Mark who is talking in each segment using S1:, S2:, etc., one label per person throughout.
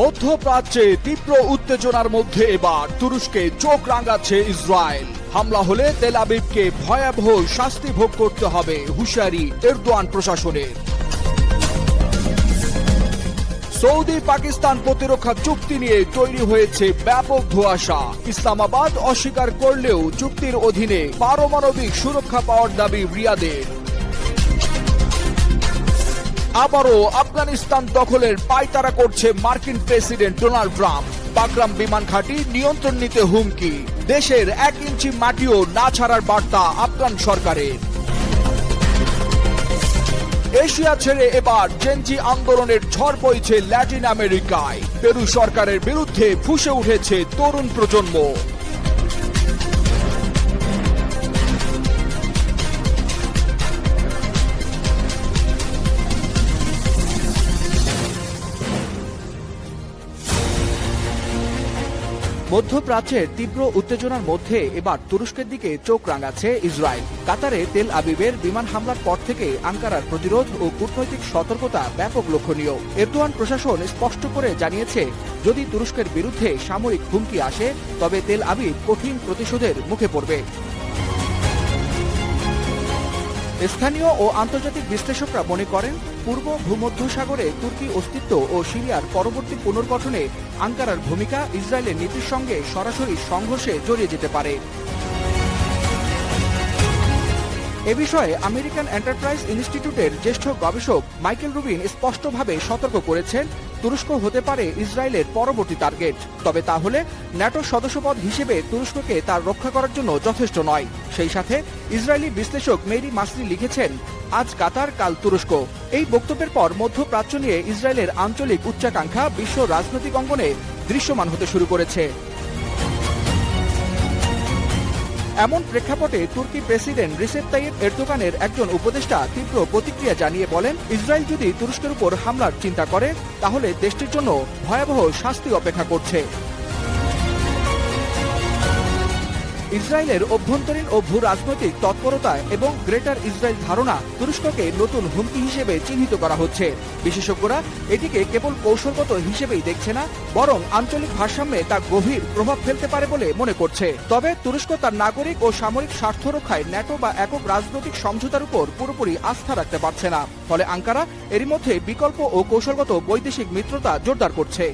S1: মধ্যপ্রাচ্যে তীব্র উত্তেজনার মধ্যে এবার তুরস্কে চোখ রাঙাচ্ছে ইসরায়েল। হামলা হলে তেল আবিবকে ভয়াবহ শাস্তি ভোগ করতে হবে হুঁশিয়ারি এরদোয়ান প্রশাসনের। সৌদি পাকিস্তান প্রতিরক্ষা চুক্তি নিয়ে তৈরি হয়েছে ব্যাপক ধোঁয়াশা। ইসলামাবাদ অস্বীকার করলেও চুক্তির অধীনে পারমাণবিক সুরক্ষা পাওয়ার দাবি রিয়াদের। আবারও আফগানিস্তান দখলের পায়তারা করছে মার্কিন প্রেসিডেন্ট ডোনাল্ড ট্রাম্প। বাগরাম বিমান ঘাঁটি নিয়ন্ত্রণ নিতে হুমকি। দেশের এক ইঞ্চি মাটিও না ছাড়ার বার্তা আফগান সরকারের। এশিয়া ছেড়ে এবার জেনজি আন্দোলনের ঝড় বইছে ল্যাটিন আমেরিকায়। পেরু সরকারের বিরুদ্ধে ফুসে উঠেছে তরুণ প্রজন্ম। মধ্যপ্রাচ্যের তীব্র উত্তেজনার মধ্যে এবার তুরস্কের দিকে চোখ রাঙাচ্ছে ইসরায়েল। কাতারে তেল আবিবের বিমান হামলার পর থেকে আঙ্কারার প্রতিরোধ ও কূটনৈতিক সতর্কতা ব্যাপক লক্ষণীয়। এরদোয়ান প্রশাসন স্পষ্ট করে জানিয়েছে, যদি তুরস্কের বিরুদ্ধে সামরিক হুমকি আসে, তবে তেল আবিব কঠিন প্রতিশোধের মুখে পড়বে। স্থানীয় ও আন্তর্জাতিক বিশ্লেষকরা মনে করেন, পূর্ব ভূমধ্যসাগরে তুর্কি অস্তিত্ব ও সিরিয়ার পরবর্তী পুনর্গঠনে আঙ্কারার ভূমিকা ইসরায়েলের নীতির সঙ্গে সরাসরি সংঘর্ষে জড়িয়ে যেতে পারে। এ বিষয়ে আমেরিকান এন্টারপ্রাইজ ইনস্টিটিউটের জ্যেষ্ঠ গবেষক মাইকেল রুবিন স্পষ্টভাবে সতর্ক করেছেন, তুরস্ক হতে পারে ইসরায়েলের পরবর্তী টার্গেট। তবে তাহলে ন্যাটো সদস্যপদ হিসেবে তুরস্ককে তার রক্ষা করার জন্য যথেষ্ট নয়। সেই সাথে ইসরায়েলি বিশ্লেষক মেরি মাসরি লিখেছেন, আজ কাতার, কাল তুরস্ক। এই বক্তব্যের পর মধ্যপ্রাচ্য নিয়ে ইসরায়েলের আঞ্চলিক উচ্চাকাঙ্ক্ষা বিশ্ব রাজনৈতিক অঙ্গনে দৃশ্যমান হতে শুরু করেছে। এমন প্রেক্ষাপটে তুর্কি প্রেসিডেন্ট রিসেপ তাইয়েব এরদোগানের একজন উপদেষ্টা তীব্র প্রতিক্রিয়া জানিয়ে বলেন, ইসরায়েল যদি তুরস্কের উপর হামলার চিন্তা করে, তাহলে দেশটির জন্য ভয়াবহ শাস্তি অপেক্ষা করছে। ইসরায়েলের অভ্যন্তরীণ ও ভূ রাজনৈতিক তৎপরতা এবং গ্রেটার ইসরায়েল ধারণা তুরস্ককে নতুন হুমকি হিসেবে চিহ্নিত করা হচ্ছে। বিশেষজ্ঞরা এটিকে কেবল কৌশলগত হিসেবেই দেখছে না, বরং আঞ্চলিক ভারসাম্যে তা গভীর প্রভাব ফেলতে পারে বলে মনে করছে। তবে তুরস্ক তার নাগরিক ও সামরিক স্বার্থ রক্ষায় ন্যাটো বা একক রাজনৈতিক সমঝোতার উপর পুরোপুরি আস্থা রাখতে পারছে না। ফলে আঙ্কারা এরই মধ্যে বিকল্প ও কৌশলগত বৈদেশিক মিত্রতা জোরদার করছে।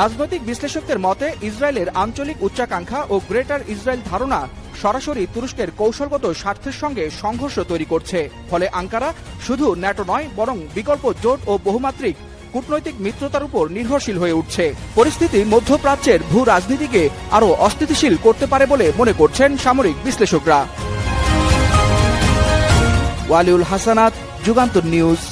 S1: রাজনৈতিক বিশ্লেষকদের মতে, ইসরায়েলের আঞ্চলিক উচ্চাকাঙ্ক্ষা ও গ্রেটার ইসরায়েল ধারণা সরাসরি তুরস্কের কৌশলগত স্বার্থের সঙ্গে সংঘর্ষ তৈরি করছে। ফলে আঙ্কারা শুধু ন্যাটো নয়, বরং বিকল্প জোট ও বহুমাত্রিক কূটনৈতিক মিত্রতার উপর নির্ভরশীল হয়ে উঠছে। পরিস্থিতি মধ্যপ্রাচ্যের ভূ রাজনীতিকে আরও অস্থিতিশীল করতে পারে বলে মনে করছেন সামরিক বিশ্লেষকরা। ওয়ালিউল হাসানাত, যুগান্তর নিউজ।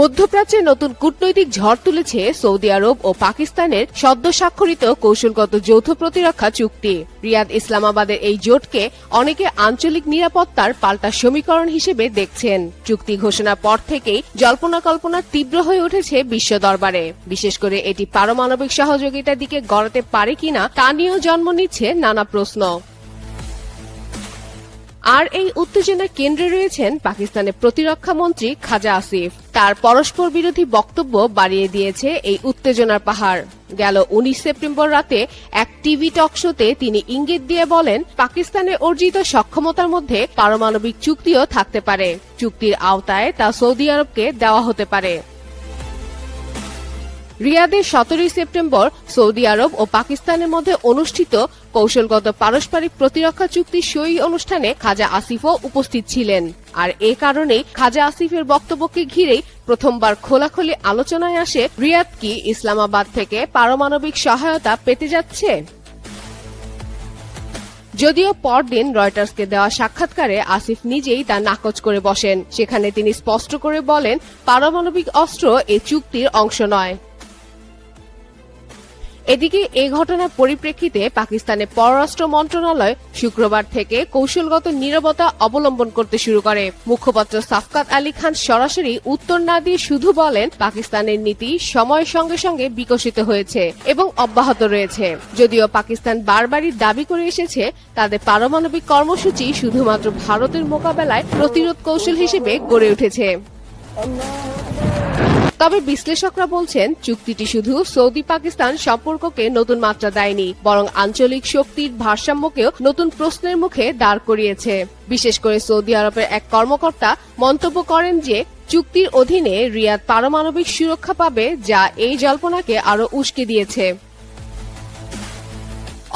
S2: মধ্যপ্রাচ্যে নতুন কূটনৈতিক ঝড় তুলেছে সৌদি আরব ও পাকিস্তানের সদ্য স্বাক্ষরিত কৌশলগত যৌথ প্রতিরক্ষা চুক্তি। রিয়াদ ইসলামাবাদের এই জোটকে অনেকে আঞ্চলিক নিরাপত্তার পাল্টা সমীকরণ হিসেবে দেখছেন। চুক্তি ঘোষণার পর থেকেই জল্পনা কল্পনা তীব্র হয়ে উঠেছে বিশ্ব দরবারে। বিশেষ করে এটি পারমাণবিক সহযোগিতার দিকে গড়াতে পারে কিনা তা নিয়েও জন্ম নিচ্ছে নানা প্রশ্ন। আর এই উত্তেজনার কেন্দ্রে রয়েছেন পাকিস্তানের প্রতিরক্ষা মন্ত্রী খাজা আসিফ। তার পরস্পর বিরোধী বক্তব্য বাড়িয়ে দিয়েছে এই উত্তেজনার পাহাড়। গেল উনিশ সেপ্টেম্বর রাতে এক টিভি টক শোতে তিনি ইঙ্গিত দিয়ে বলেন পাকিস্তানের অর্জিত সক্ষমতার মধ্যে পারমাণবিক চুক্তিও থাকতে পারে। চুক্তির আওতায় তা সৌদি আরবকে দেওয়া হতে পারে। রিয়াদে সতেরোই সেপ্টেম্বর সৌদি আরব ও পাকিস্তানের মধ্যে অনুষ্ঠিত কৌশলগত পারস্পরিক প্রতিরক্ষা চুক্তি সই অনুষ্ঠানে খাজা আসিফও উপস্থিত ছিলেন। আর এ কারণেই খাজা আসিফের বক্তব্যকে ঘিরেই প্রথমবার খোলাখুলি আলোচনায় আসে রিয়াদ কি ইসলামাবাদ থেকে পারমাণবিক সহায়তা পেতে যাচ্ছে? যদিও পরদিন রয়টার্সকে দেওয়া সাক্ষাৎকারে আসিফ নিজেই তা নাকচ করে বসেন। সেখানে তিনি স্পষ্ট করে বলেন, পারমাণবিক অস্ত্র এ চুক্তির অংশ নয়। এদিকে এ ঘটনার পরিপ্রেক্ষিতে পাকিস্তানের পররাষ্ট্র মন্ত্রণালয় শুক্রবার থেকে কৌশলগত নীরবতা অবলম্বন করতে শুরু করে। মুখপাত্র সাফকাত আলী খান সরাসরি উত্তর না দিয়ে শুধু বলেন, পাকিস্তানের নীতি সময়ের সঙ্গে সঙ্গে বিকশিত হয়েছে এবং অব্যাহত রয়েছে। যদিও পাকিস্তান বারবারই দাবি করে এসেছে, তাদের পারমাণবিক কর্মসূচি শুধুমাত্র ভারতের মোকাবেলায় প্রতিরোধ কৌশল হিসেবে গড়ে উঠেছে। তবে বিশ্লেষকরা বলছেন, চুক্তিটি শুধু সৌদি পাকিস্তান সম্পর্ককে নতুন মাত্রা দেয়নি, বরং আঞ্চলিক শক্তির ভারসাম্যকেও নতুন প্রশ্নের মুখে দাঁড় করিয়েছে। বিশেষ করে সৌদি আরবের এক কর্মকর্তা মন্তব্য করেন যে, চুক্তির অধীনে রিয়াদ পারমাণবিক সুরক্ষা পাবে যা এই জল্পনাকে আরও উস্কে দিয়েছে।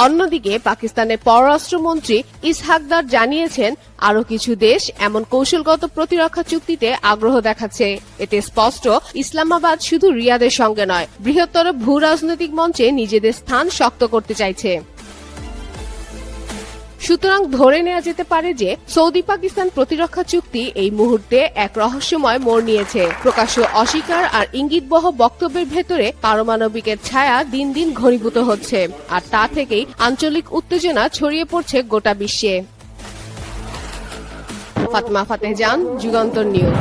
S2: অন্যদিকে পাকিস্তানের পররাষ্ট্রমন্ত্রী ইসহাকদার জানিয়েছেন, আরও কিছু দেশ এমন কৌশলগত প্রতিরক্ষা চুক্তিতে আগ্রহ দেখাচ্ছে। এতে স্পষ্ট, ইসলামাবাদ শুধু রিয়াদের সঙ্গে নয়, বৃহত্তর ভূ রাজনৈতিক মঞ্চে নিজেদের স্থান শক্ত করতে চাইছে। সুতরাং ধরে নেওয়া যেতে পারে যে সৌদি পাকিস্তান প্রতিরক্ষা চুক্তি এই মুহূর্তে এক রহস্যময় মোড় নিয়েছে। প্রকাশ্য অস্বীকার আর ইঙ্গিতবহ বক্তব্যের ভেতরে পারমাণবিকের ছায়া দিন দিন ঘনীভূত হচ্ছে, আর তা থেকেই আঞ্চলিক উত্তেজনা ছড়িয়ে পড়ছে গোটা বিশ্বে। ফাতমা ফাতেজান যুগান্তর নিউজ।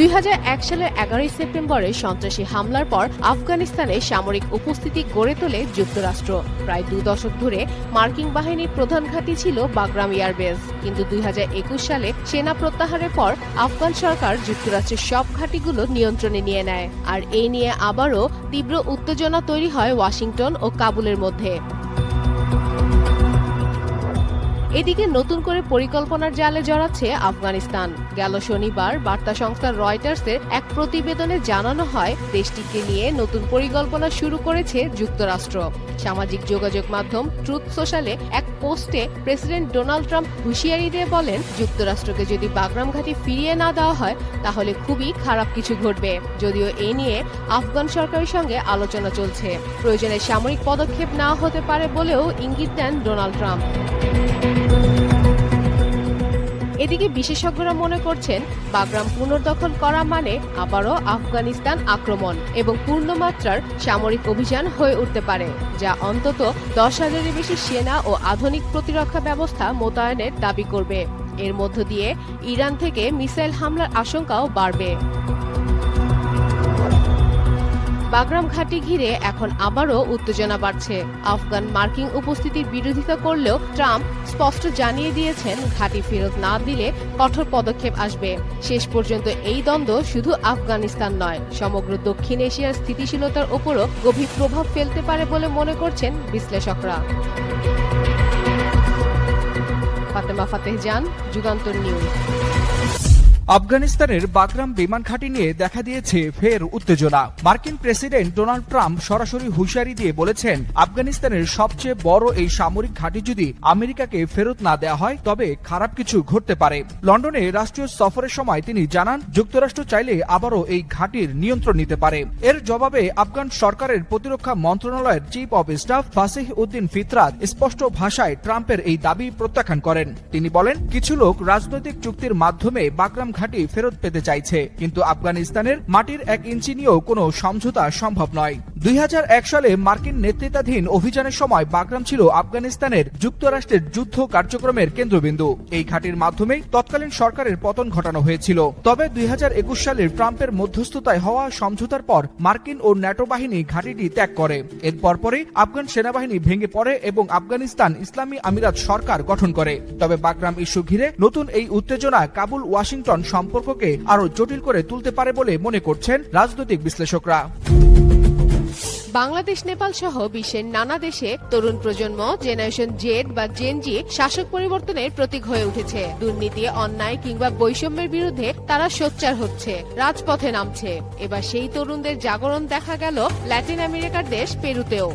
S2: দুই হাজার এক সালের এগারোই সেপ্টেম্বরে সন্ত্রাসী হামলার পর আফগানিস্তানে সামরিক উপস্থিতি গড়ে তোলে যুক্তরাষ্ট্র। প্রায় দু দশক ধরে মার্কিন বাহিনীর প্রধান ঘাঁটি ছিল বাগরাম এয়ারবেস। কিন্তু দুই হাজার একুশ সালে সেনা প্রত্যাহারের পর আফগান সরকার যুক্তরাষ্ট্রের সব ঘাঁটিগুলো নিয়ন্ত্রণে নিয়ে নেয়। আর এই নিয়ে আবারও তীব্র উত্তেজনা তৈরি হয় ওয়াশিংটন ও কাবুলের মধ্যে। এদিকে নতুন করে পরিকল্পনার জালে জড়াচ্ছে আফগানিস্তান। গেল শনিবার বার্তা সংস্থা রয়টার্সের এক প্রতিবেদনে জানানো হয়, দেশটিকে নিয়ে নতুন পরিকল্পনা শুরু করেছে যুক্তরাষ্ট্র। সামাজিক যোগাযোগ মাধ্যম ট্রুথ সোশ্যালে এক পোস্টে প্রেসিডেন্ট ডোনাল্ড ট্রাম্প হুঁশিয়ারি দিয়ে বলেন, যুক্তরাষ্ট্রকে যদি বাগরাম ঘাটি ফিরিয়ে না দেওয়া হয়, তাহলে খুবই খারাপ কিছু ঘটবে। যদিও এ নিয়ে আফগান সরকারের সঙ্গে আলোচনা চলছে। প্রয়োজনে সামরিক পদক্ষেপ না হতে পারে বলেও ইঙ্গিত দেন ডোনাল্ড ট্রাম্প। এদিকে বিশেষজ্ঞরা মনে করছেন, বাগরাম পুনর্দখল করা মানে আবারও আফগানিস্তান আক্রমণ এবং পূর্ণমাত্রার সামরিক অভিযান হয়ে উঠতে পারে, যা অন্তত দশ হাজারের বেশি সেনা ও আধুনিক প্রতিরক্ষা ব্যবস্থা মোতায়েনের দাবি করবে। এর মধ্য দিয়ে ইরান থেকে মিসাইল হামলার আশঙ্কাও বাড়বে। বাগরাম ঘাঁটি ঘিরে এখন আবারও উত্তেজনা বাড়ছে। আফগান মার্কিন উপস্থিতির বিরোধিতা করলেও ট্রাম্প স্পষ্ট জানিয়ে দিয়েছেন, ঘাঁটি ফেরত না দিলে কঠোর পদক্ষেপ আসবে। শেষ পর্যন্ত এই দ্বন্দ্ব শুধু আফগানিস্তান নয়, সমগ্র দক্ষিণ এশিয়ার স্থিতিশীলতার ওপরও গভীর প্রভাব ফেলতে পারে বলে মনে করছেন বিশ্লেষকরা। ফাতেমা ফাতেহজান যুগান্তর নিউজ।
S1: আফগানিস্তানের বাগরাম বিমান ঘাঁটি নিয়ে দেখা দিয়েছে ফের উত্তেজনা। মার্কিন প্রেসিডেন্ট ডোনাল্ড ট্রাম্প সরাসরি হুঁশিয়ারি দিয়ে বলেছেন, আফগানিস্তানের সবচেয়ে বড় এই সামরিক ঘাঁটি যদি আমেরিকাকে ফেরত না দেওয়া হয়, তবে খারাপ কিছু ঘটতে পারে। লন্ডনে রাষ্ট্রীয় সফরের সময় তিনি জানান, যুক্তরাষ্ট্র চাইলে আবারও এই ঘাঁটির নিয়ন্ত্রণ নিতে পারে। এর জবাবে আফগান সরকারের প্রতিরক্ষা মন্ত্রণালয়ের chief of staff Fasih Uddin Fitrat স্পষ্ট ভাষায় ট্রাম্পের এই দাবি প্রত্যাখ্যান করেন। তিনি বলেন, কিছু লোক রাজনৈতিক চুক্তির মাধ্যমে বাগরাম ঘাঁটি ফেরত পেতে চাইছে। কিন্তু আফগানিস্তানের মাটির এক ইঞ্চি নিয়েও কোনো সমঝোতা সম্ভব নয়। দুই সালে মার্কিন নেতৃত্বাধীন অভিযানের সময় বাগরাম ছিল আফগানিস্তানের যুক্তরাষ্ট্রের যুদ্ধ কার্যক্রমের কেন্দ্রবিন্দু। এই ঘাঁটির মাধ্যমেই তৎকালীন সরকারের পতন ঘটানো হয়েছিল। তবে দুই সালের ট্রাম্পের মধ্যস্থতায় হওয়া সমঝোতার পর মার্কিন ও ন্যাটো বাহিনী ঘাঁটিটি ত্যাগ করে। এর পরপরই আফগান সেনাবাহিনী ভেঙে পড়ে এবং আফগানিস্তান ইসলামী আমিরাত সরকার গঠন করে। তবে বাগরাম ইস্যু ঘিরে নতুন এই উত্তেজনা কাবুল, ওয়াশিংটন সম্পর্ককে আরও জটিল করে তুলতে পারে বলে মনে করছেন রাজনৈতিক বিশ্লেষকরা।
S2: বাংলাদেশ, নেপাল সহ বিশ্বের নানা দেশে তরুণ প্রজন্ম, জেনারেশন জেড বা জেনজি শাসক পরিবর্তনের প্রতীক হয়ে উঠেছে। দুর্নীতি, অন্যায় কিংবা বৈষম্যের বিরুদ্ধে তারা সোচ্চার হচ্ছে, রাজপথে নামছে। এবার সেই তরুণদের জাগরণ দেখা গেল ল্যাটিন আমেরিকার দেশ পেরুতেও।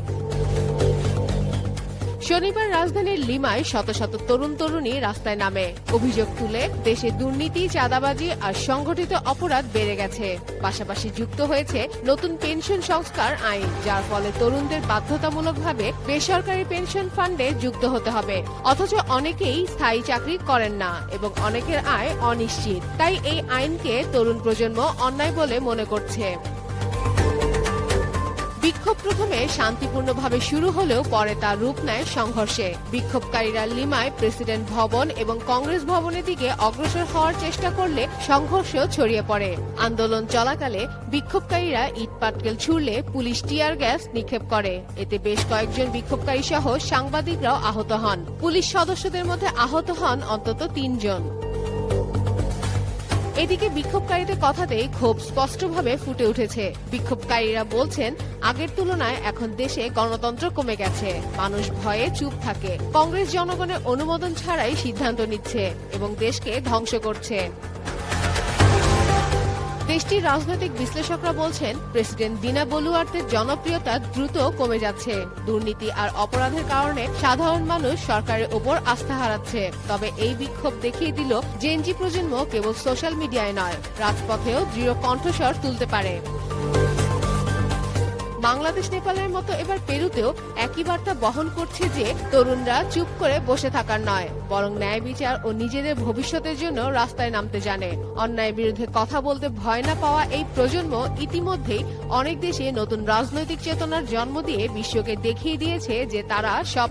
S2: শনিবার রাজধানীর লিমায় শত শত তরুণ তরুণী রাস্তায় নামে। অভিযোগ তুলে দেশে দুর্নীতি, চাঁদাবাজি আর সংগঠিত অপরাধ বেড়ে গেছে। পাশাপাশি যুক্ত হয়েছে নতুন পেনশন সংস্কার আইন, যার ফলে তরুণদের বাধ্যতামূলকভাবে বেসরকারি পেনশন ফান্ডে যুক্ত হতে হবে। অথচ অনেকেই স্থায়ী চাকরি করেন না এবং অনেকের আয় অনিশ্চিত। তাই এই আইনকে তরুণ প্রজন্ম অন্যায় বলে মনে করছে। বিক্ষোভ প্রথমে শান্তিপূর্ণভাবে শুরু হলেও পরে তার রূপ নেয় সংঘর্ষে। বিক্ষোভকারীরা লিমায় প্রেসিডেন্ট ভবন এবং কংগ্রেস ভবনের দিকে অগ্রসর হওয়ার চেষ্টা করলে সংঘর্ষ ছড়িয়ে পড়ে। আন্দোলন চলাকালে বিক্ষোভকারীরা ইট পাটকেল ছুড়লে পুলিশ টিয়ার গ্যাস নিক্ষেপ করে। এতে বেশ কয়েকজন বিক্ষোভকারী সহ সাংবাদিকরাও আহত হন। পুলিশ সদস্যদের মধ্যে আহত হন অন্তত তিনজন। এদিকে বিক্ষোভকারীদের কথাতেই ক্ষোভ স্পষ্টভাবে ফুটে উঠেছে। বিক্ষোভকারীরা বলছেন, আগের তুলনায় এখন দেশে গণতন্ত্র কমে গেছে। মানুষ ভয়ে চুপ থাকে। কংগ্রেস জনগণের অনুমোদন ছাড়াই সিদ্ধান্ত নিচ্ছে এবং দেশকে ধ্বংস করছে। দেশটির রাজনৈতিক বিশ্লেষকরা বলছেন, প্রেসিডেন্ট দিনা বলুয়ার্তের জনপ্রিয়তা দ্রুত কমে যাচ্ছে। দুর্নীতি আর অপরাধের কারণে সাধারণ মানুষ সরকারের ওপর আস্থা হারাচ্ছে। তবে এই বিক্ষোভ দেখিয়ে দিল জেনজি প্রজন্ম কেবল সোশ্যাল মিডিয়ায় নয়, রাজপথেও দৃঢ় কণ্ঠস্বর তুলতে পারে। বাংলাদেশ, নেপালের মতো এবার পেরুতেও একই বার্তা বহন করছে যে তরুণরা চুপ করে বসে থাকার নয়, বরং ন্যায় বিচার ও নিজেদের ভবিষ্যতের জন্য রাস্তায় নামতে জানে। অন্যায়ের বিরুদ্ধে কথা বলতে ভয় না পাওয়া এই প্রজন্ম ইতিমধ্যেই অনেক দেশে নতুন রাজনৈতিক চেতনার জন্ম দিয়ে বিশ্বকে দেখিয়ে দিয়েছে যে তারা সব